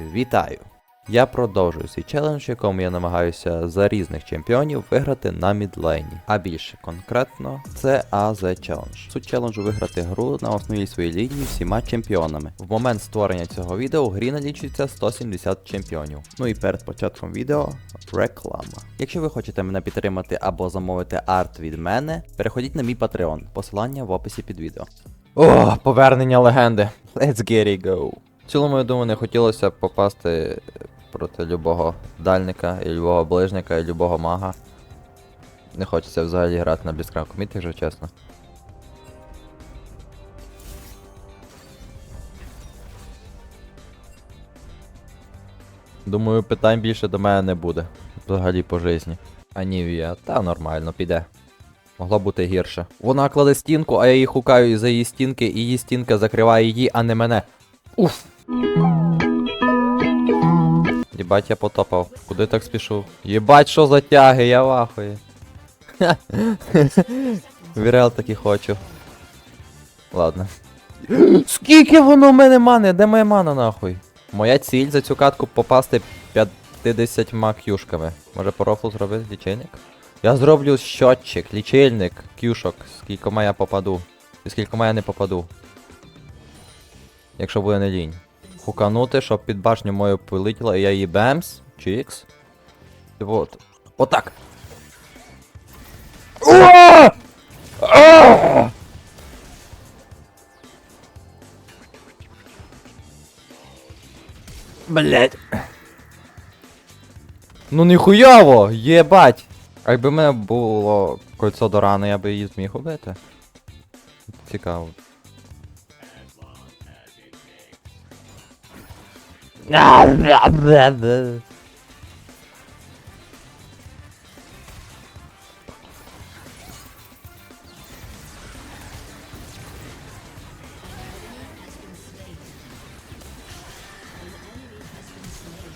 Вітаю! Я продовжую свій челендж, в якому я намагаюся за різних чемпіонів виграти на мідлейні. А більше конкретно, це AZ Challenge. Суть челенджу виграти гру на основній своїй лінії всіма чемпіонами. В момент створення цього відео в грі налічується 170 чемпіонів. Ну і перед початком відео реклама. Якщо ви хочете мене підтримати або замовити арт від мене, переходіть на мій Patreon, посилання в описі під відео. О, повернення легенди. Let's get it go. В цілому, я думаю, не хотілося б попасти проти любого дальника, і любого ближника, і любого мага. Не хочеться взагалі грати на Blitzcrank Commit, якщо чесно. Думаю, питань більше до мене не буде. Взагалі по житті. Анівія, та нормально, піде. Могло бути гірше. Вона кладе стінку, а я її хукаю із-за її стінки, і її стінка закриває її, а не мене. Уф! Єбать, я потопав. Куди так спішу? Єбать, що за тяги, я вахую. Вірел таки хочу. Ладно. Скільки воно в мене мани? Де моя мана нахуй? Моя ціль за цю катку попасти 50 кюшками. Може по рофлу зробити лічильник? Я зроблю щотчик, лічильник, кюшок, скількома я попаду. І скількома я не попаду. Якщо буде не лінь. Хуканути, щоб під башню мою полетіла, і я її бемс, чікс. Вот. Отак. Блять. Ну ніхуяво! Єбать! А якби в мене було кольцо до рани, я би її зміг убити. Цікаво.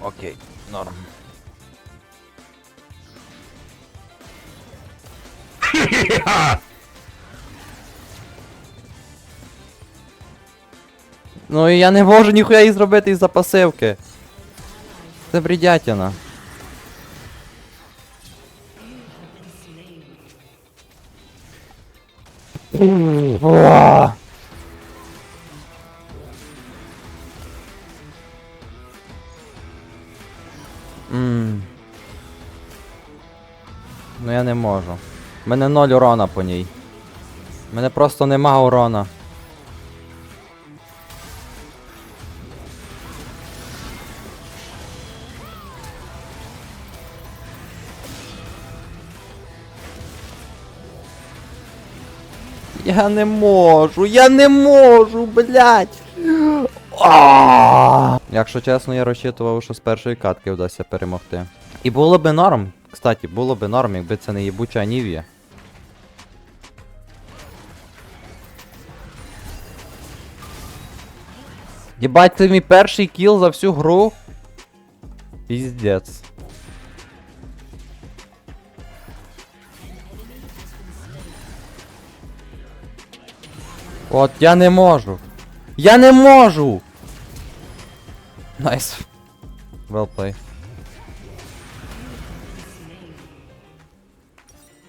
Окей, норм. Ну і я не можу ніхуя її зробити із-за пасивки. Це бредятина. Ммм. Ну я не можу. У мене ноль урона по ній. У мене просто нема урона. Я не можу, я не можу, блять. Якщо чесно, я розчитував, що з першої катки вдасться перемогти. І було би норм, кстати, було би норм, якби це не їбуча Анівія. Єбать, це мій перший кіл за всю гру. Піздец. От, я не можу. Я не можу! Найс. Well play.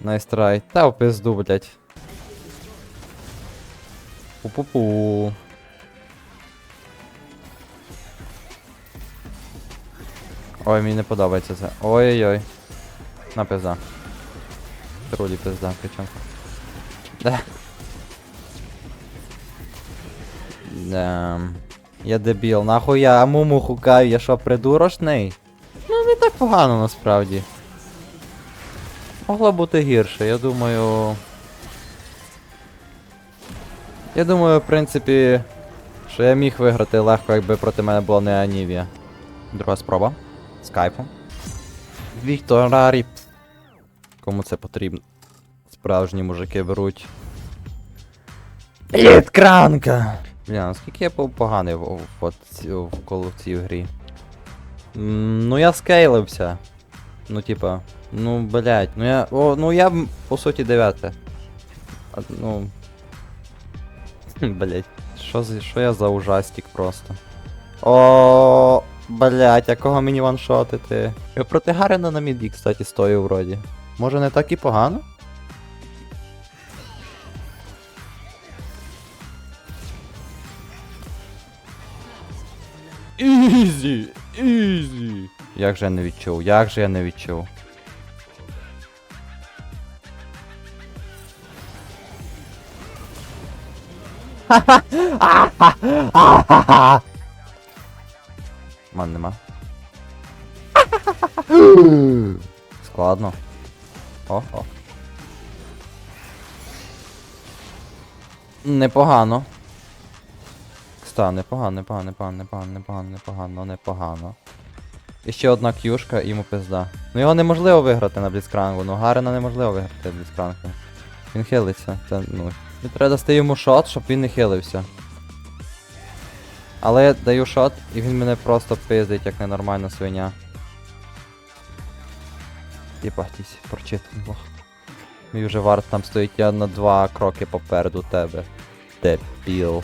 Найс трай. Та в пизду, блять. Пу-пу-пу. Ой, мені не подобається це. Ой-ой-ой. На пизда. Трулі пизда, причем. Да. Да. Я дебіл, нахуй я амуму хукаю, я що, придурочний? Ну не так погано насправді. Могло бути гірше, я думаю. Я думаю, в принципі, що я міг виграти легко, якби проти мене була не Анівія. Друга спроба. З кайфом. Вікторарі. Кому це потрібно? Справжні мужики беруть. Бліткранка! Бля, наскільки я був поганий в, в, в, в цій грі. М, ну я скейлився. Ну типа, ну блять, ну я. О, ну я по суті дев'яте. Ну. Блять, що за що я за ужастик просто. О, бля. Блять, якого мені ваншотити? Я проти Гарена на міді, кстати, стою вроді. Може не так і погано? Ізі! Ізі! Як же я не відчув? Як же я не відчув? Ман нема. Складно. О, о. Непогано. Кста, непогано, непогано, непогано, непогано, непогано, непогано, непогано. І ще одна к'юшка і йому пизда. Ну його неможливо виграти на бліцкрангу, ну Гарена неможливо виграти на бліцкрангу. Він хилиться, це ну. І треба дасти йому шот, щоб він не хилився. Але я даю шот, і він мене просто пиздить, як ненормальна свиня. Єбатись, прочитаний лох. Мій вже варт там стоїть я на два кроки попереду тебе. Дебіл.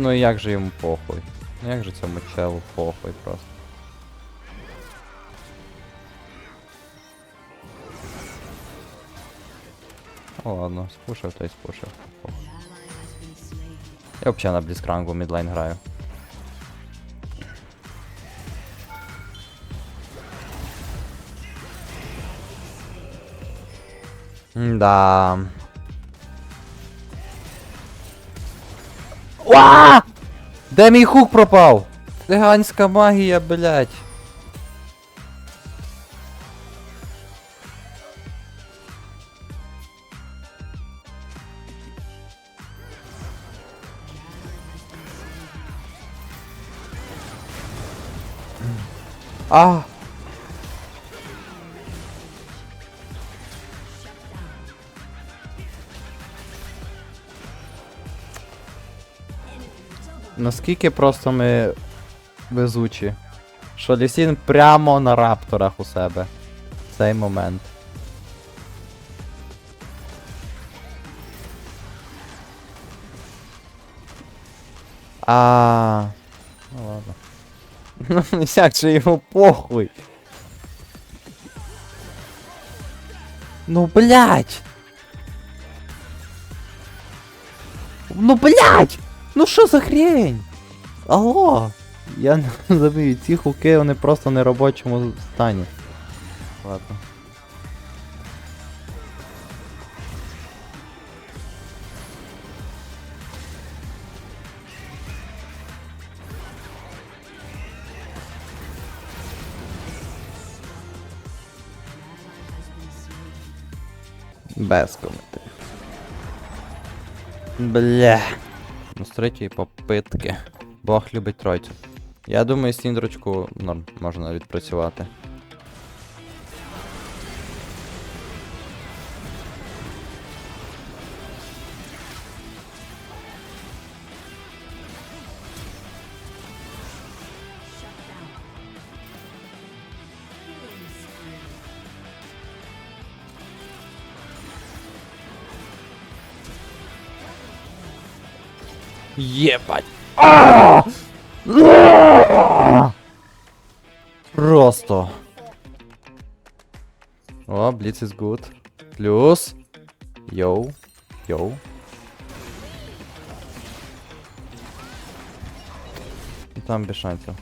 Ну як же йому похуй? Ну як же цьому челу похуй просто. Ну ладно, спушив, то й спушив. Я взагалі на бліцкрангу мідлайн граю. Да. Уа! Де мій хук пропав? Циганська магія, блять. А! Наскільки просто ми везучі. Що Лісін прямо на рапторах у себе. Цей момент. А. Ну ладно. Ну, як же йому похуй. Ну блять! Ну блять! Ну що за хрень? Алло! Я не розумію, ці хуки вони просто в неробочому стані. Ладно. Без коментарів. Бля. Ну, з третьої попитки. Бог любить тройцю. Я думаю, сіндрочку норм можна відпрацювати. Єбать. Просто. О, Blitz is good. Плюс. Йоу. Йоу. І Там без шансів.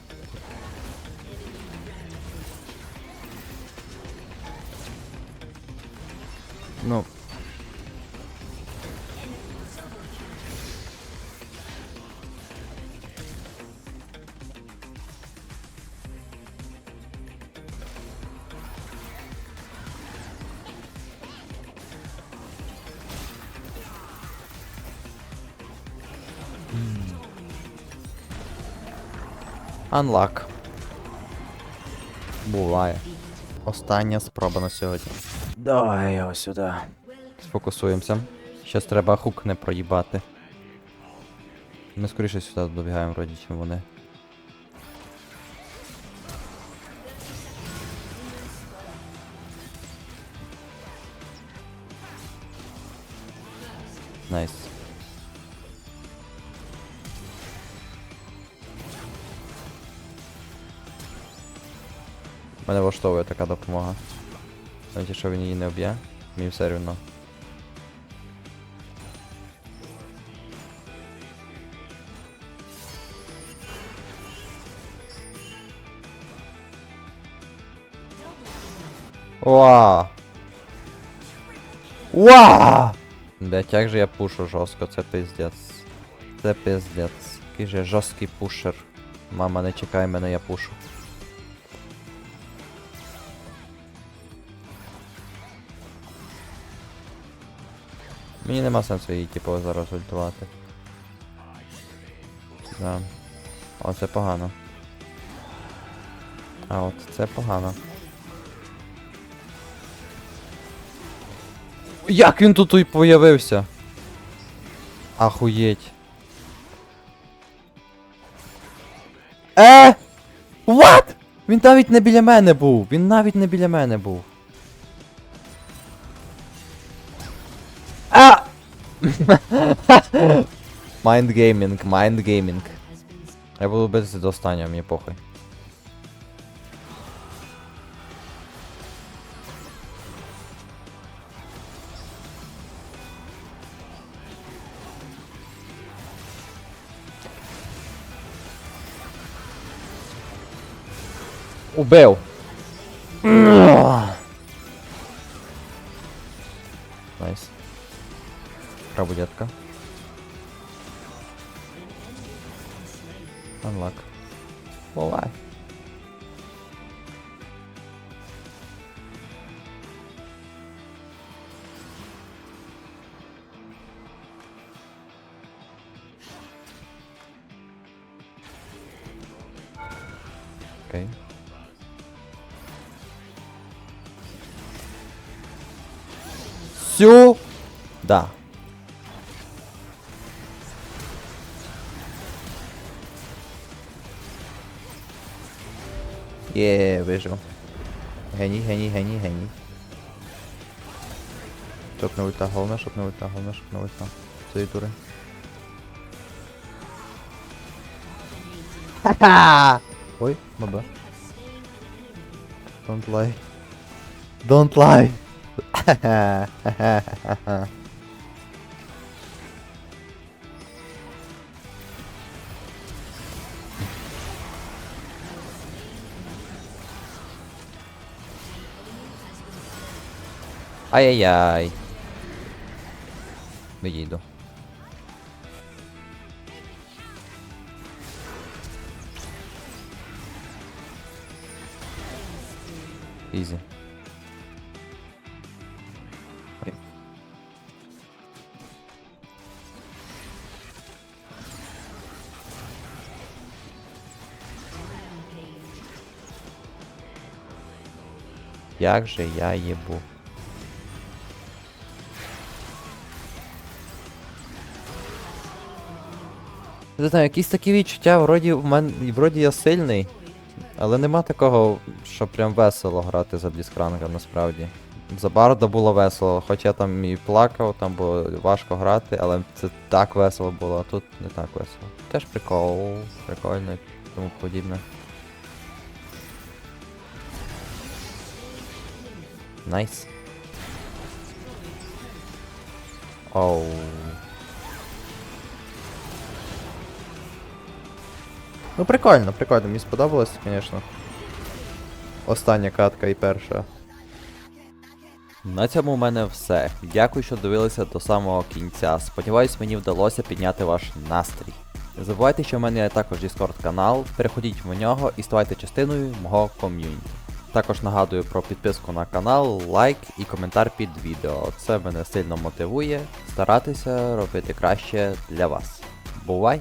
Ну. Unlock. Буває. Остання спроба на сьогодні. Давай його сюди. Сфокусуємося. Зараз треба хук не проїбати. Ми скоріше сюди добігаємо вроді, чим вони. Найс. Nice. Мене влаштовує така допомога. Навіть якщо він її не вб'є, мені все рівно. Уа! Уа! Блять, як же я пушу жорстко, це пиздец. Це пиздец. Який же жорсткий пушер. Мама, не чекай мене, я пушу. Мені нема сенсу її типу зараз ультувати. Да. О, це погано. А от це погано. Як він тут і появився? Ахуєть. Е! What? Він навіть не біля мене був. Він навіть не біля мене був. Майндгеймінг, майндгеймінг. Я буду битися до останнього, мені похуй. Убив. Найс. Unlock. Бувай. Окей. Сю. Да. Є, вижив. Геній, геній, геній, геній. Щоб не ульта, головне, щоб не ульта, головне, щоб не ульта. Цієї тури. Ха-ха! Ой, баба. Don't lie. Don't lie. Ай-яй-яй. Відійду. Ізі. Як же я їбу? Не знаю, якісь такі відчуття, вроді в мен... вроді я сильний, але нема такого, що прям весело грати за Бліскранга насправді. За Барда було весело, хоч я там і плакав, там було важко грати, але це так весело було, а тут не так весело. Теж прикол, прикольно і тому подібне. Найс. Оу. Ну прикольно, прикольно, мені сподобалось, звісно. Остання катка і перша. На цьому у мене все. Дякую, що дивилися до самого кінця. Сподіваюсь, мені вдалося підняти ваш настрій. Не забувайте, що в мене є також Discord канал, переходіть в нього і ставайте частиною мого ком'юніті. Також нагадую про підписку на канал, лайк і коментар під відео. Це мене сильно мотивує старатися робити краще для вас. Бувай!